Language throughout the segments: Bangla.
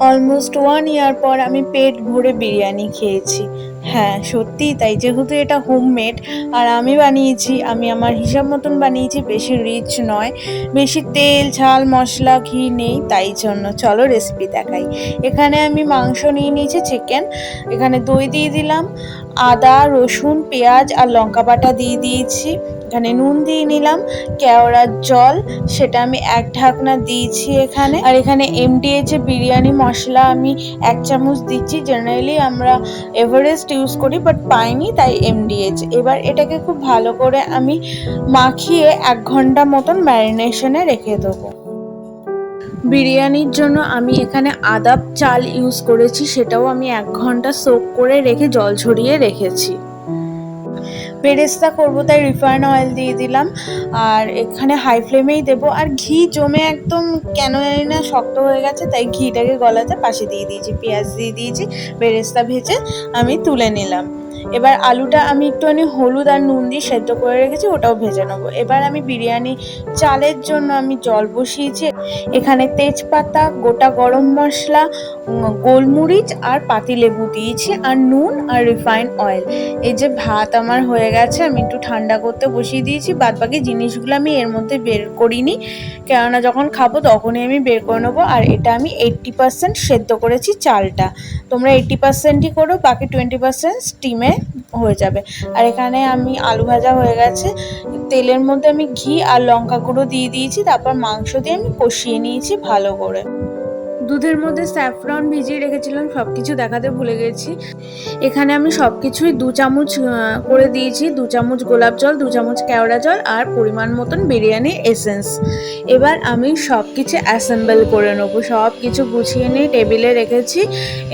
অলমোস্ট ওয়ান ইয়ার পর আমি পেট ভরে বিরিয়ানি খেয়েছি। হ্যাঁ সত্যি তাই। যেহেতু এটা হোমমেড আর আমি বানিয়েছি, আমি আমার হিসাব মতন বানিয়েছি, বেশি রিচ নয়। বেশি তেল, ঝাল, মশলা, ঘি নেই, তাই জন্য। চলো রেসিপি দেখাই। এখানে আমি মাংস নিয়ে নিয়েছি চিকেন এখানে দই দিয়ে দিলাম, আদা, রসুন, পেঁয়াজ আর লঙ্কা বাটা দিয়ে দিয়েছি। এখানে নুন দিয়ে নিলাম, কেওড়ার জল, সেটা আমি এক ঢাকনা দিয়েছি এখানে। আর এখানে এমডিএইচ বিরিয়ানি মশলা আমি এক চামচ দিচ্ছি। জেনারেলি আমরা এভারেস্ট ইউজ করি বাট পাইনি, তাই এমডিএইচ এবার এটাকে খুব ভালো করে আমি মাখিয়ে এক ঘণ্টা মতন ম্যারিনেশনে রেখে দেবো। বিরিয়ানির জন্য আমি এখানে আদাব চাল ইউজ করেছি, সেটাও আমি এক ঘণ্টা সোক করে রেখে, জল ঝরিয়ে রেখেছি। বেরেস্তা করব, তাই রিফাইন অয়েল দিয়ে দিলাম। আর এখানে হাই ফ্লেমেই দেব। আর ঘি জমে একদম কেন না শক্ত হয়ে গেছে, তাই ঘিটাকে গলাতে পাশে দিয়ে দিয়েছি, পেঁয়াজ দিয়ে দিয়েছি, বেরেস্তা ভেজে আমি তুলে নিলাম। এবার আলুটা আমি একটুখানি হলুদ আর নুন দিয়ে সেদ্ধ করে রেখেছি, ওটাও ভেজে নেব। এবার আমি বিরিয়ানি চালের জন্য আমি জল বসিয়েছি। এখানে তেজপাতা, গোটা গরম মশলা গোলমরিচ আর পাতিলেবু দিয়েছি আর নুন আর রিফাইন অয়েল। এই যে ভাত আমার হয়ে গেছে, আমি একটু ঠান্ডা করতে বসিয়ে দিয়েছি বাদ বাকি জিনিসগুলো আমি এর মধ্যে বের করিনি। কেননা যখন খাব তখনই আমি বের করে নেব, আর এটা আমি এইট্টি পার্সেন্ট সেদ্ধ করেছি চালটা। তোমরা এইট্টি পার্সেন্টই করো, বাকি টোয়েন্টি পার্সেন্ট স্টিমে হয়ে যাবে। আর এখানে আমি আলু ভাজা হয়ে গেছে। তেলের মধ্যে আমি ঘি আর লঙ্কা গুঁড়ো দিয়ে দিয়েছি। তারপর মাংস দিয়ে আমি কষিয়ে নিয়েছি ভালো করে। দুধের মধ্যে স্যাফরন ভিজিয়ে রেখেছিলাম সব কিছু দেখাতে ভুলে গেছি। এখানে আমি সব কিছুই দু চামচ করে দিয়েছি। দু চামচ গোলাপ জল, দু চামচ কেওড়া জল আর পরিমাণ মতন বিরিয়ানি এসেন্স এবার আমি সব কিছু অ্যাসেম্বল করে নেব। সব কিছু গুছিয়ে নিয়ে টেবিলে রেখেছি।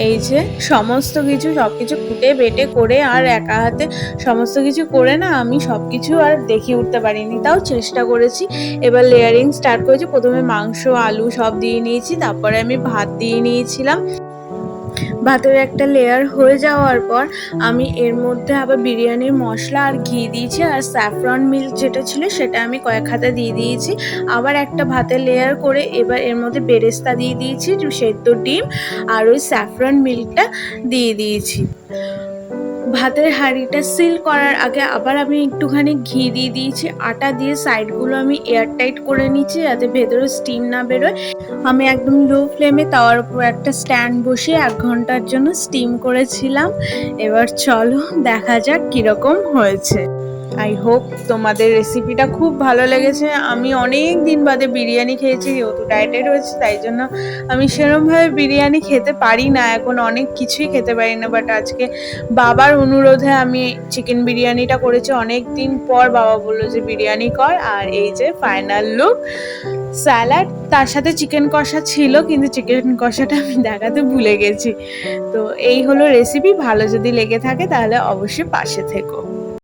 এই যে সমস্ত কিছু সব কিছু কুটে বেটে করে আর একা হাতে সমস্ত কিছু করে না, আমি সব কিছু আর দেখিয়ে উঠতে পারিনি, তাও চেষ্টা করেছি। এবার লেয়ারিং স্টার্ট করেছি। প্রথমে মাংস, আলু সব দিয়ে নিয়েছি, তারপরে আমি ভাত দিয়ে নিয়েছিলাম। ভাতের একটা লেয়ার হয়ে যাওয়ার পর আমি এর মধ্যে আবার বিরিয়ানির মশলা আর ঘি দিয়েছি আর স্যাফরন মিল্ক যেটা ছিল সেটা আমি কয়েক হাতে দিয়ে দিয়েছি। আবার একটা ভাতের লেয়ার করে এবার এর মধ্যে বেরেস্তা দিয়ে দিয়েছি, সেদ্ধ ডিম আর ওই স্যাফরন মিল্কটা দিয়ে দিয়েছি। ভাতের হাঁড়িটা সিল করার আগে আবার আমি একটুখানি ঘি দিয়ে দিয়েছি, আটা দিয়ে সাইডগুলো আমি এয়ার টাইট করে নিচ্ছি যাতে ভেতরে স্টিম না বেরোয়। আমি একদম লো ফ্লেমে তাওয়ার উপর একটা স্ট্যান্ড বসিয়ে এক ঘণ্টার জন্য স্টিম করেছিলাম। এবার চলো দেখা যাক কীরকম হয়েছে। আই হোপ তোমাদের রেসিপিটা খুব ভালো লেগেছে। আমি অনেক দিন বাদে বিরিয়ানি খেয়েছি, যেহেতু ডায়েটে রয়েছে তাই জন্য আমি সেরমভাবে বিরিয়ানি খেতে পারি না। এখন অনেক কিছুই খেতে পারি না বাট আজকে বাবার অনুরোধে আমি চিকেন বিরিয়ানিটা করেছি। অনেক দিন পর বাবা বলল যে, বিরিয়ানি কর। আর এই যে ফাইনাল লুক স্যালাড তার সাথে চিকেন কষা ছিল, কিন্তু চিকেন কষাটা আমি দেখাতে ভুলে গেছি। তো এই হলো রেসিপি ভালো যদি লেগে থাকে, তাহলে অবশ্যই পাশে থেকো।